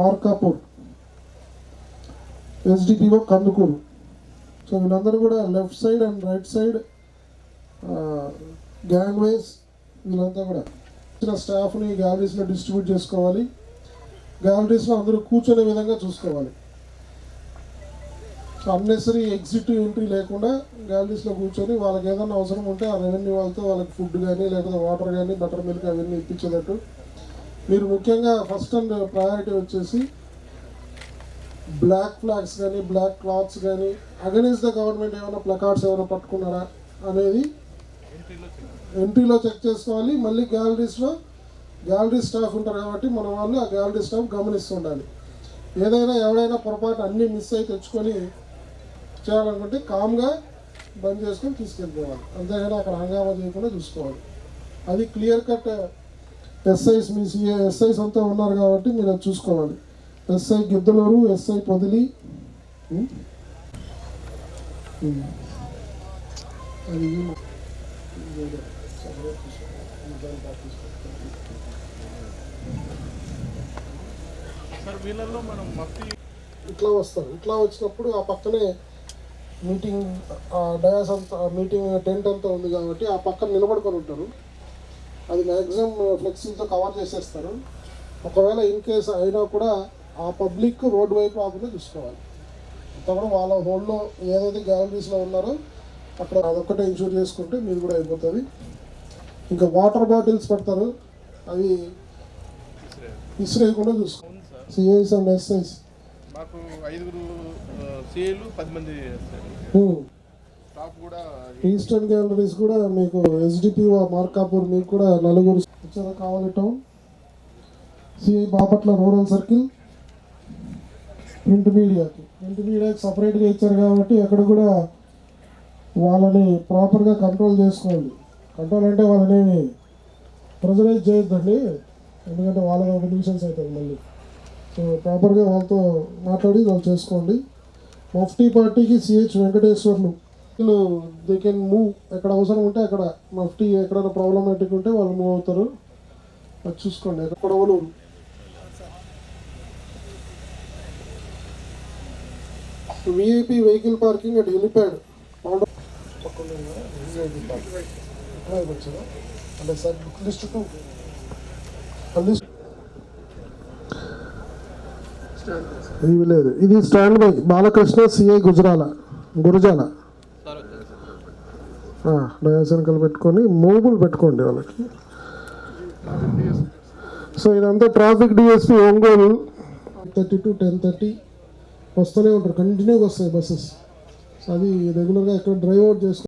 Markapur SDPO Kandukur so వీళ్ళందరూ కూడా left side and right side gangways వీళ్ళంతా కూడా. ఇచ్చిన స్టాఫ్ని గ్యాలరీస్లో డిస్ట్రిబ్యూట్ చేసుకోవాలి. గ్యాలరీస్లో అందరూ కూర్చునే విధంగా చూసుకోవాలి. సో అన్నెసరీ ఎగ్జిట్ ఎంట్రీ లేకుండా గ్యాలరీస్లో కూర్చొని వాళ్ళకి ఏదైనా అవసరం ఉంటే ఆ రెవెన్యూ వాళ్ళతో వాళ్ళకి ఫుడ్ కానీ లేకపోతే వాటర్ కానీ బటర్ మిల్క్ అవన్నీ ఇప్పించేటట్టు మీరు ముఖ్యంగా ఫస్ట్ అండ్ ప్రయారిటీ వచ్చేసి బ్లాక్ ఫ్లాగ్స్ కానీ బ్లాక్ క్లాత్స్ కానీ అగెనిస్ట్ ద గవర్నమెంట్ ఏమైనా ప్లకార్డ్స్ ఏమైనా పట్టుకున్నారా అనేది ఎంట్రీలో చెక్ చేసుకోవాలి. మళ్ళీ గ్యాలరీస్లో గ్యాలరీ స్టాఫ్ ఉంటారు కాబట్టి మన వాళ్ళు ఆ గ్యాలరీ స్టాఫ్ గమనిస్తుండాలి ఏదైనా ఎవరైనా పొరపాటు అన్నీ మిస్ అయి తెచ్చుకొని చేయాలనుకుంటే కామ్గా బంద్ చేసుకొని తీసుకెళ్ళిపోవాలి. అంతేగాని అక్కడ హంగామా చేయకుండా చూసుకోవాలి. అది క్లియర్ కట్ ఎస్ఐస్ మీ సిఏ ఎస్ఐస్ అంతా ఉన్నారు కాబట్టి మీరు అది చూసుకోవాలి. SI Giddalur SI Podili. ఇట్లా వస్తారు. ఇట్లా వచ్చినప్పుడు ఆ పక్కనే మీటింగ్ డయాస్ అంతా మీటింగ్ టెంట్ అంతా ఉంది కాబట్టి ఆ పక్కన నిలబడుకొని ఉంటారు. అది మ్యాక్సిమం ఫ్లెక్సీలతో కవర్ చేసేస్తారు. ఒకవేళ ఇన్ కేస్ అయినా కూడా ఆ పబ్లిక్ రోడ్డు వైపు ఆకుండా చూసుకోవాలి. అంతా కూడా వాళ్ళ హోల్లో ఏదైతే గ్యాలరీస్లో ఉన్నారో అక్కడ అదొక్కటే ఇన్షూర్ చేసుకుంటే మీది కూడా అయిపోతుంది. ఇంకా వాటర్ బాటిల్స్ పెడతారు. అవి ఇసురేయకుండా చూసుకోవాలి. సిఐస్ అండ్ ఎస్ఐస్ మాకు ఐదుగురు సీఏలు పది మంది ఈస్టర్న్ గ్యాలరీస్ కూడా మీకు ఎస్డిపిఓ మార్కాపూర్ మీకు కూడా నలుగురు కావాలి town CI Bapatla rural circle print మీడియాకి ప్రింట్ మీడియాకి సపరేట్గా ఇచ్చారు కాబట్టి అక్కడ కూడా వాళ్ళని ప్రాపర్గా కంట్రోల్ చేసుకోండి కంట్రోల్ అంటే వాళ్ళని ప్రెజరైజ్ చేయొద్దండి. ఎందుకంటే వాళ్ళ ఒక న్యూసెన్స్ అవుతుంది మళ్ళీ. సో ప్రాపర్గా వాళ్ళతో మాట్లాడి వాళ్ళు చేసుకోండి. మఫ్టీ పార్టీకి సిహెచ్ వెంకటేశ్వర్లు వీళ్ళు దే కెన్ మూవ్ ఎక్కడ అవసరం ఉంటే అక్కడ. మఫ్టీ ఎక్కడైనా ప్రాబ్లమాటిక్ ఉంటే వాళ్ళు మూవ్ అవుతారు. అది చూసుకోండి. ఎక్కడ వాళ్ళు VIP vehicle parking at helipad అంటే సార్ బుక్ లిస్ట్ లిస్ట్ ఇవి లేదు. ఇది stand by Balakrishna CI Gurazala. Gurazala. డయాసెన్కల్ పెట్టుకొని మూబుల్ పెట్టుకోండి వాళ్ళకి. సో ఇదంతా traffic DSP Ongole. Thirty two ten thirty వస్తూనే ఉంటారు కంటిన్యూగా వస్తాయి బస్సెస్ సో అది రెగ్యులర్గా ఎక్కడ డ్రైవ్ అవుట్ చేసుకుంటారు